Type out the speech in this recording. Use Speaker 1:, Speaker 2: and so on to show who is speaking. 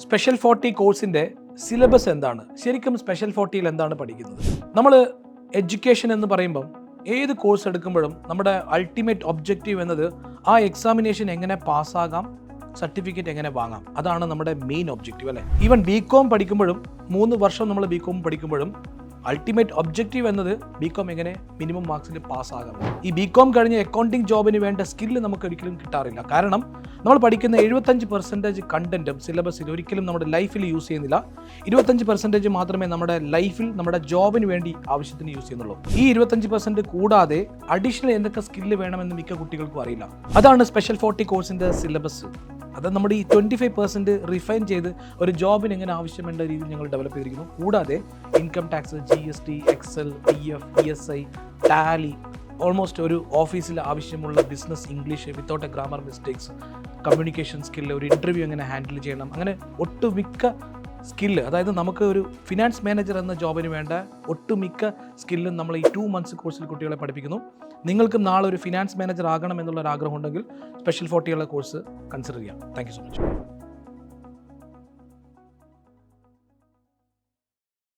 Speaker 1: Special forty കോഴ്സിന്റെ syllabus എന്താണ്? ശരിക്കും സ്പെഷ്യൽ ഫോർട്ടിയിൽ എന്താണ് പഠിക്കുന്നത്? നമ്മൾ എഡ്യൂക്കേഷൻ എന്ന് പറയുമ്പം ഏത് കോഴ്സ് എടുക്കുമ്പോഴും നമ്മുടെ അൾട്ടിമേറ്റ് ഒബ്ജക്റ്റീവ് എന്നത് ആ എക്സാമിനേഷൻ എങ്ങനെ പാസ്സാകാം സർട്ടിഫിക്കറ്റ് എങ്ങനെ വാങ്ങാം? അതാണ് നമ്മുടെ മെയിൻ ഒബ്ജക്റ്റീവ് അല്ലേ? ഈവൻ ബി കോം പഠിക്കുമ്പോഴും മൂന്ന് വർഷം നമ്മൾ ബി കോം പഠിക്കുമ്പോഴും അൾട്ടിമേറ്റ് ഒബ്ജക്റ്റീവ് എന്നത് ബി കോം എങ്ങനെ മിനിമം മാർക്സിൽ പാസ്സാകാം ഈ ബി കോം കഴിഞ്ഞ് അക്കൗണ്ടിങ് ജോബിന് വേണ്ട സ്കില്ല് നമുക്ക് ഒരിക്കലും കിട്ടാറില്ല. കാരണം നമ്മൾ പഠിക്കുന്ന എഴുപത്തഞ്ച് പെർസെന്റേജ് കണ്ടന്റും സിലബസിൽ ഒരിക്കലും നമ്മുടെ ലൈഫിൽ യൂസ് ചെയ്യുന്നില്ല. ഇരുപത്തഞ്ച് പെർസെന്റേജ് മാത്രമേ നമ്മുടെ ലൈഫിൽ നമ്മുടെ ജോബിന് വേണ്ടി ആവശ്യത്തിന് യൂസ് ചെയ്യുന്നുള്ളൂ. ഈ ഇരുപത്തഞ്ച് പെർസെന്റ് കൂടാതെ അഡീഷണൽ എന്തൊക്കെ സ്കില്ല് വേണമെന്ന് മിക്ക കുട്ടികൾക്കും അറിയില്ല. അതാണ് സ്പെഷ്യൽ ഫോർട്ടി കോഴ്സിന്റെ സിലബസ് അത് നമ്മുടെ ഈ ട്വന്റി ഫൈവ് പെർസെന്റ് റിഫൈൻ ചെയ്ത് ഒരു ജോബിന് എങ്ങനെ ആവശ്യമുള്ള രീതിയിൽ ഞങ്ങൾ ഡെവലപ്പ് ചെയ്തിരിക്കുന്നു. കൂടാതെ income tax G S T excel P F P S I tally almost ഒരു ഓഫീസിൽ ആവശ്യമുള്ള business English without a grammar mistakes communication skill ഒരു ഇന്റർവ്യൂ എങ്ങനെ ഹാൻഡിൽ ചെയ്യണം അങ്ങനെ ഒട്ടുമിക്ക സ്കില്ല് അതായത് നമുക്ക് ഒരു ഫിനാൻസ് മാനേജർ എന്ന ജോബിന് വേണ്ട ഒട്ടുമിക്ക സ്കില്ലും നമ്മൾ ഈ ടു മന്ത്സ് കോഴ്സിൽ കുട്ടികളെ പഠിപ്പിക്കുന്നു. നിങ്ങൾക്കും നാളെ ഒരു ഫിനാൻസ് മാനേജർ ആകണം എന്നുള്ള ഒരു ആഗ്രഹം ഉണ്ടെങ്കിൽ സ്പെഷ്യൽ ഫോർട്ടിയുള്ള കോഴ്സ് കൺസിഡർ ചെയ്യാം. Thank so much